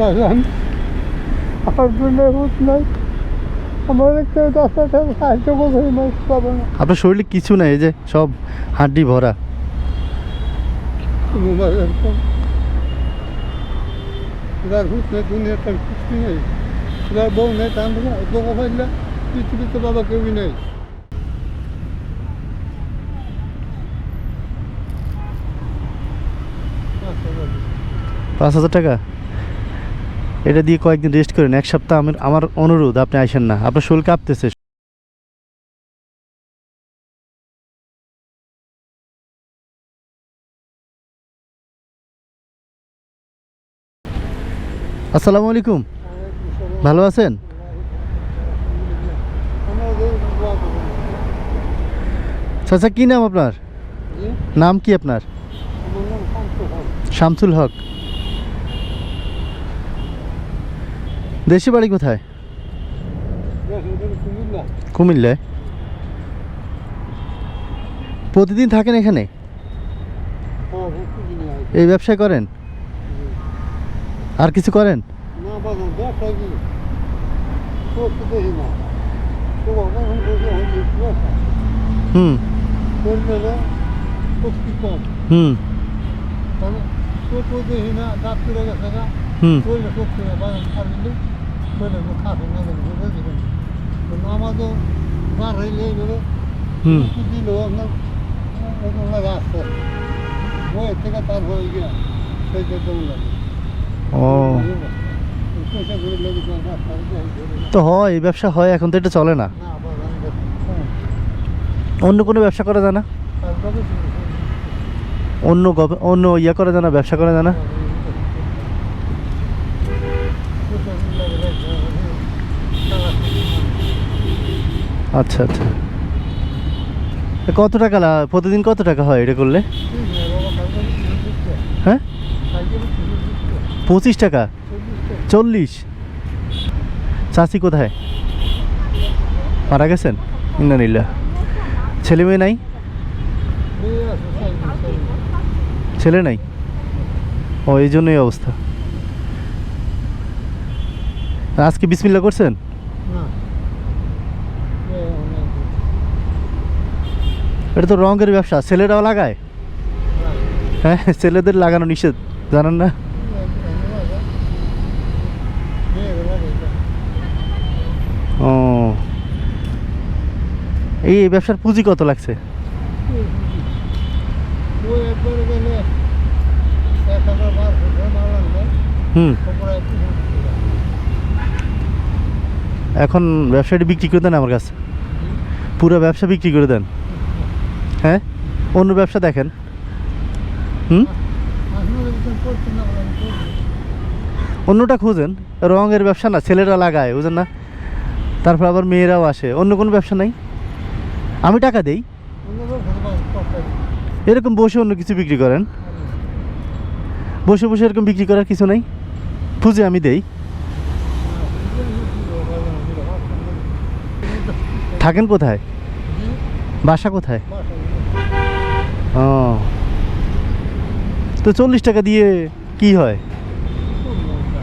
বাগান আমার জন্য হুত নাই আমার একটা দশ সাহায্য করবেন মাছ পাবো না আপনার শরীরে কিছু নাই এই যে সব হাড্ডি ভরা। যার হুত নেই। যার বউ নেই তার দোকা ফাইলা পৃথিবীতে বাবা কেউই নেই। পাঁচ হাজার টাকা? এটা দিয়ে কয়েকদিন রেস্ট করেন এক সপ্তাহ আমার আমার অনুরোধ আপনি আসেন না। আপনার শরীর কাঁপতেছে। আসসালামু আলাইকুম। ভালো আছেন? চাচা কি নাম আপনার? নাম কি আপনার? শামসুল হক। দেশি বাড়ি কোথায়? কুমিল্লায় প্রতিদিন থাকেন এখানে? এই ব্যবসা করেন? আর কিছু করেন? হুম। হুম। হুম। শরীরে শক্তি না বাগান ছাড়লে শরীরে খাবে না বুঝে দেবেন আমাদের বার হইলে এইভাবে দিল আপনার ওরকম লাগে বইয়ের থেকে তার হয়ে গিয়া সেই লাগে। ও। করে তো হয় এই ব্যবসা হয় এখন তো এটা চলে না। কম অন্য কোনো ব্যবসা করা যায় না অন্য অন্য ইয়া করা যায় না ব্যবসা করা যায় না আচ্ছা আচ্ছা। কত টাকা প্রতিদিন কত টাকা হয় এটা করলে? হ্যাঁ? পঁচিশ টাকা? চল্লিশ? চাষি কোথায়? মারা গেছেন? ইন্দানিল্লা ছেলে মেয়ে নাই? ছেলে নাই? ও, এই জন্যই অবস্থা। আজকে বিসমিল্লা করছেন? এটা তো রঙের ব্যবসা। ছেলেরাও লাগায়? হ্যাঁ ছেলেদের লাগানো নিষেধ, জানেন না? ও। এই ব্যবসার পুঁজি কত লাগছে? হুম। এখন ব্যবসাটি বিক্রি করে দেন আমার কাছে। পুরো ব্যবসা বিক্রি করে দেন। হ্যাঁ? অন্য ব্যবসা দেখেন। হুম? অন্যটা খুঁজেন। রঙের ব্যবসা না, ছেলেরা লাগায়, বুঝেন না? তারপর আবার মেয়েরাও আসে। অন্য কোনো ব্যবসা নাই? আমি টাকা দেই? এরকম বসে অন্য কিছু বিক্রি করেন? বসে বসে এরকম বিক্রি করার কিছু নেই? পুঁজি আমি দেই। থাকেন কোথায়? বাসা কোথায়? ও তো চল্লিশ টাকা দিয়ে কি হয়?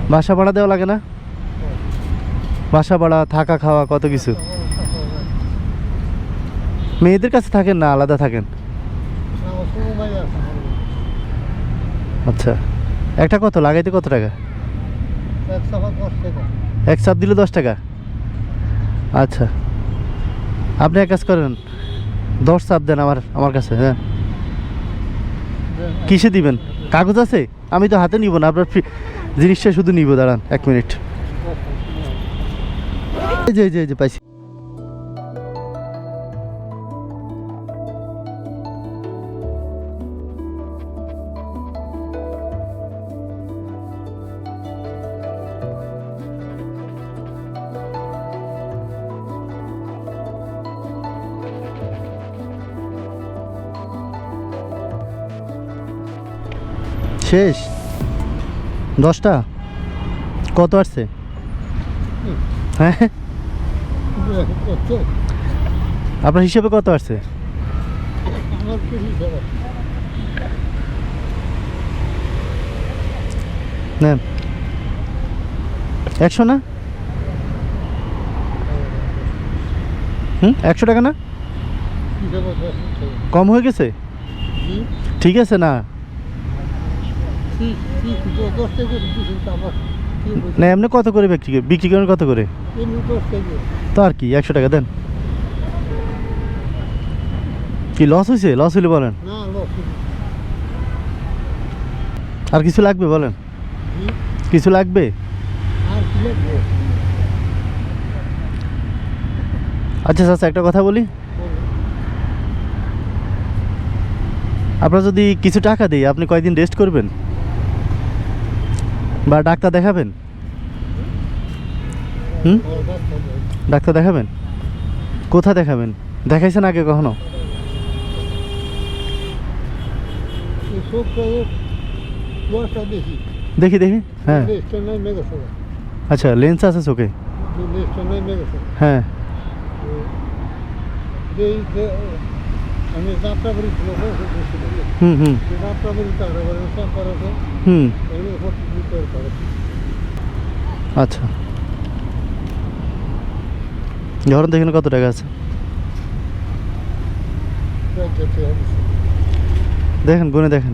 বাসা ভাড়া দেওয়া লাগে না? বাসা ভাড়া, থাকা খাওয়া, কত কিছু? মেয়েদের কাছে থাকেন না আলাদা থাকেন? আচ্ছা। একটা কত? লাগাইতে কত টাকা? এক চাপ দিলে দশ টাকা? আচ্ছা। আপনি এক কাজ করেন, দশ সাপ দেন আমার আমার কাছে হ্যাঁ? কিসে দিবেন? কাগজ আছে? আমি তো হাতে নিব না, আপনার জিনিসটা শুধু নিব, দাঁড়ান, এক মিনিট। এই যে এই যে, পাইছি। শেষ? দশটা? কত আসছে? হ্যাঁ? আপনার হিসেবে কত আসছে? নেন। একশো না? হুম? একশো টাকা না? কম হয়ে গেছে? ঠিক আছে না। না এমনি কত করে বিক্রি বিক্রি করেন কত করে? তো আর কি একশো টাকা দেন। কি লস হয়েছে লস হইলে বলেন। আর কিছু লাগবে বলেন? কিছু লাগবে? আচ্ছা আচ্ছা একটা কথা বলি। আপনার যদি কিছু টাকা দিই আপনি কয়দিন রেস্ট করবেন? বা ডাক্তার দেখাবেন? হুম? ডাক্তার দেখাবেন? কোথা দেখাবেন? দেখাইছেন আগে কখনো? দেখি দেখি হ্যাঁ। আচ্ছা লেন্স আছে চোখে? হ্যাঁ। আমি যাত্রাবাড়ি ছিল হুম হুম। যাত্রাবাড়ি তারপরে সম্পর্কে হুম। এগুলো ভর্তি করে। আচ্ছা। ধরেন তো এখানে কত টাকা আছে? দেখেন গুনে দেখেন।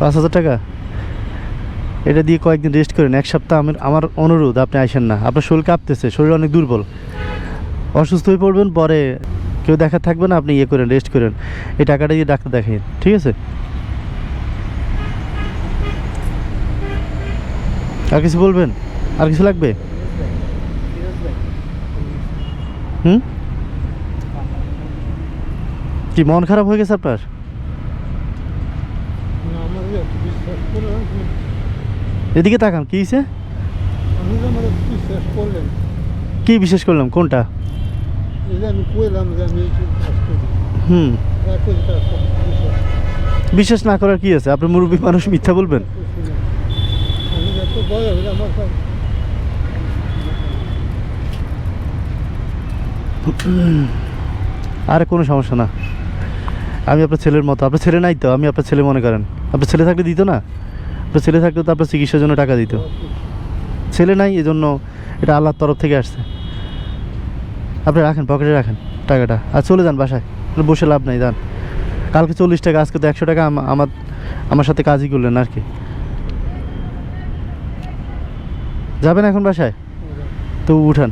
পাঁচ হাজার টাকা? এটা দিয়ে কয়েকদিন রেস্ট করেন, এক সপ্তাহ আমার আমার অনুরোধ, আপনি আসেন না। আপনার শরীর কাঁপতেছে, শরীর অনেক দুর্বল। অসুস্থ হয়ে পড়বেন, পরে কেউ দেখা থাকবে না, আপনি ইয়ে করেন রেস্ট করেন। এই টাকাটা দিয়ে ডাক্তার দেখান ঠিক আছে? আর কিছু বলবেন? আর কিছু লাগবে? হুম? কি, মন খারাপ হয়ে গেছে আপনার আমার বিশ্বাস করে এদিকে তাকান কি হয়েছে বিশ্বাস কি বিশেষ করলাম কোনটা? হুম। যা করি তার সব বিশ্বাস না করার কি আছে? আপনি মুরব্বী মানুষ মিথ্যা বলবেন। আরে কোনো সমস্যা না। আমি আপনার ছেলের মতো। আপনার ছেলে নাই তো, আমি আপনার ছেলে মনে করেন। আপনার ছেলে থাকলে দিত না? আপনার ছেলে থাকলে তো আপনার চিকিৎসার জন্য টাকা দিত। ছেলে নাই এই জন্য এটা আল্লাহর তরফ থেকে আসছে। আপনি রাখেন, পকেটে রাখেন টাকাটা। আর চলে যান বাসায় বসে লাভ নাই যান কালকে চল্লিশ টাকা, আজকে তো একশো টাকা আমার আমার সাথে কাজই করলেন আর কি। যাবেন এখন বাসায়? তো উঠান।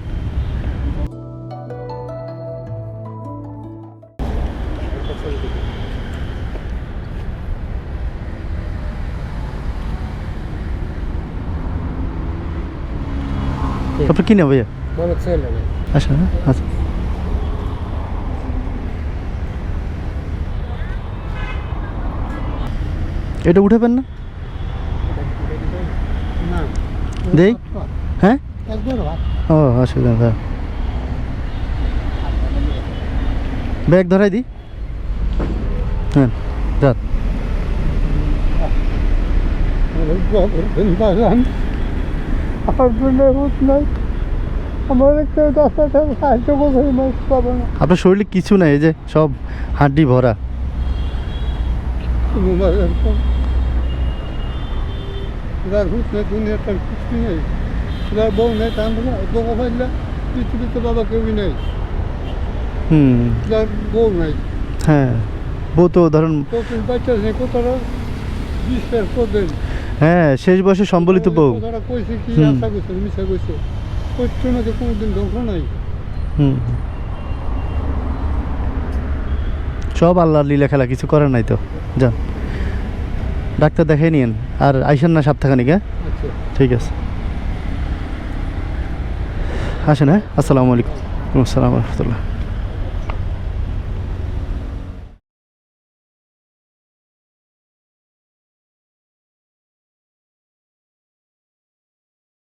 আপনার কি নেবে ভাইয়া? ছেলে না। আচ্ছা আচ্ছা। এটা উঠাবেন না? না। দেই? হ্যাঁ? ও অসুবিধা নেই, দাও। ব্যাগ ধরাই দি হ্যাঁ রাত আপনার শরীরে কিছু নাই এই যে সব হাড্ডি ভরা। হ্যাঁ। বউ তো ধরুন বাচ্চা নেই হ্যাঁ শেষ বয়সে সম্বলিত বউ। সব আল্লাহর লীলা খেলা কিছু করার নাই তো। যান। ডাক্তার দেখাই নিয়েন। আর আইসেন না সপ্তাহখানিক হ্যাঁ আচ্ছা। ঠিক আছে। আসেন হ্যাঁ? আসসালামু আলাইকুম। আসসালাম রহমতুল্লাহ।